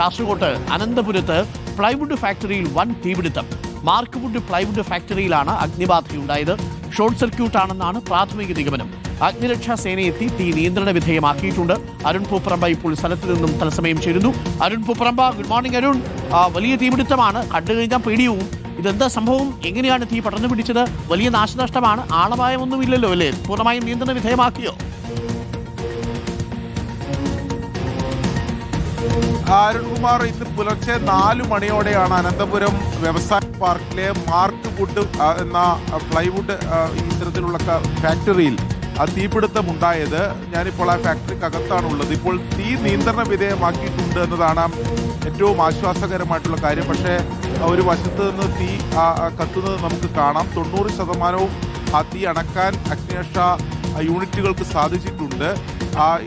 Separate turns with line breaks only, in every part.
കാസർഗോട്ട് അനന്തപുരത്ത് plywood ഫാക്ടറിയിൽ വൻ തീപിടുത്തം. മാർക്ക് വുഡ് പ്ലൈവുഡ് ഫാക്ടറിയിലാണ് അഗ്നിബാധയുണ്ടായത്. ഷോർട്ട് സർക്യൂട്ട് ആണെന്നാണ് പ്രാഥമിക നിഗമനം. അഗ്നിരക്ഷാ സേനയെത്തി തീ നിയന്ത്രണ വിധേയമാക്കിയിട്ടുണ്ട്. അരുൺ പൂപ്പറമ്പ ഇപ്പോൾ സ്ഥലത്ത് നിന്നും തത്സമയം ചേരുന്നു. Arun Pooparamba good morning Arun. വലിയ തീപിടുത്തമാണ്. കണ്ടു കഴിഞ്ഞാൽ പേടിയും ഇതെന്താ സംഭവം? എങ്ങനെയാണ് തീ പടർന്നു പിടിച്ചത്? വലിയ നാശനഷ്ടമാണ്. ആളപായമൊന്നുമില്ലല്ലോ അല്ലേ? പൂർണമായും നിയന്ത്രണ വിധേയമാക്കിയോ?
അരുൺകുമാർ ഇന്ന് പുലർച്ചെ നാല് മണിയോടെയാണ് അനന്തപുരം വ്യവസായ പാർക്കിലെ മാർക്ക് വുഡ് എന്ന പ്ലൈവുഡ് ഇത്തരത്തിലുള്ള ഫാക്ടറിയിൽ ആ തീപിടുത്തം ഉണ്ടായത്. ഞാനിപ്പോൾ ആ ഫാക്ടറിക്കകത്താണ് ഉള്ളത് ഇപ്പോൾ തീ നിയന്ത്രണ വിധേയമാക്കിയിട്ടുണ്ട് എന്നതാണ് ഏറ്റവും ആശ്വാസകരമായിട്ടുള്ള കാര്യം. പക്ഷേ ഒരു വശത്ത് നിന്ന് തീ കത്തുന്നത് നമുക്ക് കാണാം. തൊണ്ണൂറ് ശതമാനവും ആ തീ അണക്കാൻ അഗ്നിരക്ഷാ യൂണിറ്റുകൾക്ക് സാധിച്ചിട്ടുണ്ട്.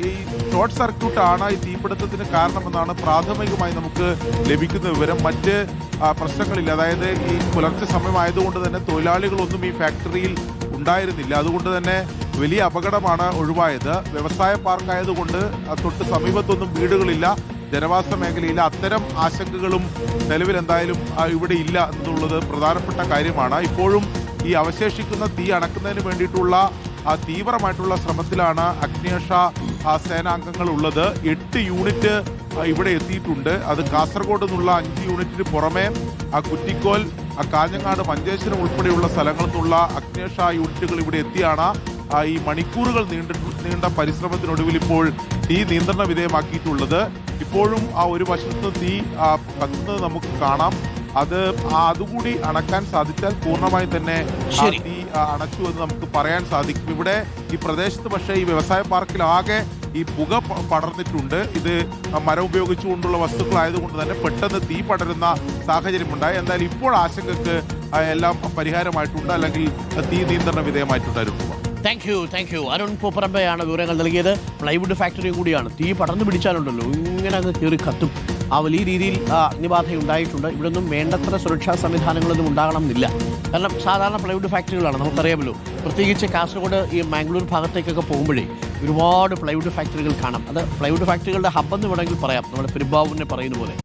ഈ ഷോർട്ട് സർക്യൂട്ടാണ് ഈ തീപിടുത്തത്തിന് കാരണമെന്നാണ് പ്രാഥമികമായി നമുക്ക് ലഭിക്കുന്ന വിവരം. മറ്റ് പ്രശ്നങ്ങളില്ല. അതായത് ഈ പുലർച്ചെ സമയമായതുകൊണ്ട് തന്നെ തൊഴിലാളികളൊന്നും ഈ ഫാക്ടറിയിൽ ഉണ്ടായിരുന്നില്ല. അതുകൊണ്ട് തന്നെ വലിയ അപകടമാണ് ഒഴിവായത്. വ്യവസായ പാർക്കായതുകൊണ്ട് തൊട്ട് സമീപത്തൊന്നും വീടുകളില്ല. ജനവാസ മേഖലയിൽ അത്തരം ആശങ്കകളും നിലവിൽ എന്തായാലും ഇവിടെ ഇല്ല എന്നുള്ളത് പ്രധാനപ്പെട്ട കാര്യമാണ്. ഇപ്പോഴും ഈ അവശേഷിക്കുന്ന തീ അണക്കുന്നതിന് വേണ്ടിയിട്ടുള്ള തീവ്രമായിട്ടുള്ള ശ്രമത്തിലാണ് അഗ്നേഷ സേനാംഗങ്ങൾ ഉള്ളത്. എട്ട് യൂണിറ്റ് ഇവിടെ എത്തിയിട്ടുണ്ട്. അത് കാസർഗോഡ് നിന്നുള്ള അഞ്ച് യൂണിറ്റിന് പുറമെ കുറ്റിക്കോൽ കാഞ്ഞങ്ങാട് മഞ്ചേശ്വരം ഉൾപ്പെടെയുള്ള സ്ഥലങ്ങളിൽ നിന്നുള്ള അഗ്നേഷ യൂണിറ്റുകൾ ഇവിടെ എത്തിയാണ്. ഈ മണിക്കൂറുകൾ നീണ്ട നീണ്ട പരിശ്രമത്തിനൊടുവിൽ ഇപ്പോൾ തീ നിയന്ത്രണ വിധേയമാക്കിയിട്ടുള്ളത്. ഇപ്പോഴും ആ ഒരു വശത്ത് തീ കത്തുന്നത് നമുക്ക് കാണാം. അത് അതുകൂടി അണക്കാൻ സാധിച്ചാൽ പൂർണമായി തന്നെ
ശരി.
തീ അണച്ചു എന്ന് നമുക്ക് പറയാൻ സാധിക്കും. ഇവിടെ ഈ പ്രദേശത്ത് പക്ഷേ ഈ വ്യവസായ പാർക്കിൽ ആകെ ഈ പുക പടർന്നിട്ടുണ്ട്. ഇത് മരം ഉപയോഗിച്ചുകൊണ്ടുള്ള വസ്തുക്കളായതുകൊണ്ട് തന്നെ പെട്ടെന്ന് തീ പടരുന്ന സാഹചര്യമുണ്ടായി. എന്നാൽ ഇപ്പോൾ ആശങ്കക്ക് എല്ലാം പരിഹാരമായിട്ടുണ്ട്. അല്ലെങ്കിൽ തീ നിയന്ത്രണ വിധേയമായിട്ടുണ്ടായിരുന്നു.
Thank you thank you Arun പൂപ്പറമ്പയാണ് വിവരങ്ങൾ നൽകിയത്. പ്ലൈവുഡ് ഫാക്ടറി കൂടിയാണ്. തീ പടർന്നു പിടിച്ചാലുണ്ടല്ലോ. ഇങ്ങനെ അങ്ങ് കയറി കത്തും. ആ വലിയ രീതിയിൽ അഗ്നിബാധയുണ്ടായിട്ടുണ്ട് അഗ്നിബാധ ഉണ്ടായിട്ടുണ്ട് ഇവിടെ ഒന്നും വേണ്ടത്ര സുരക്ഷാ സംവിധാനങ്ങളൊന്നും ഉണ്ടാകണം എന്നില്ല കാരണം സാധാരണ പ്ലൈവുഡ് ഫാക്ടറികളാണ് നമുക്കറിയാമല്ലോ. പ്രത്യേകിച്ച് കാസർഗോഡ് ഈ മാംഗ്ലൂർ ഭാഗത്തേക്കൊക്കെ പോകുമ്പോഴേ ഒരുപാട് പ്ലൈവുഡ് ഫാക്ടറികൾ കാണാം. അത് പ്ലൈവുഡ് ഫാക്ടറികളുടെ ഹബ്ബെന്ന് വേണമെങ്കിൽ പറയാം. നമ്മുടെ പെരുമ്പാവൂരിനെ പറയുന്ന പോലെ.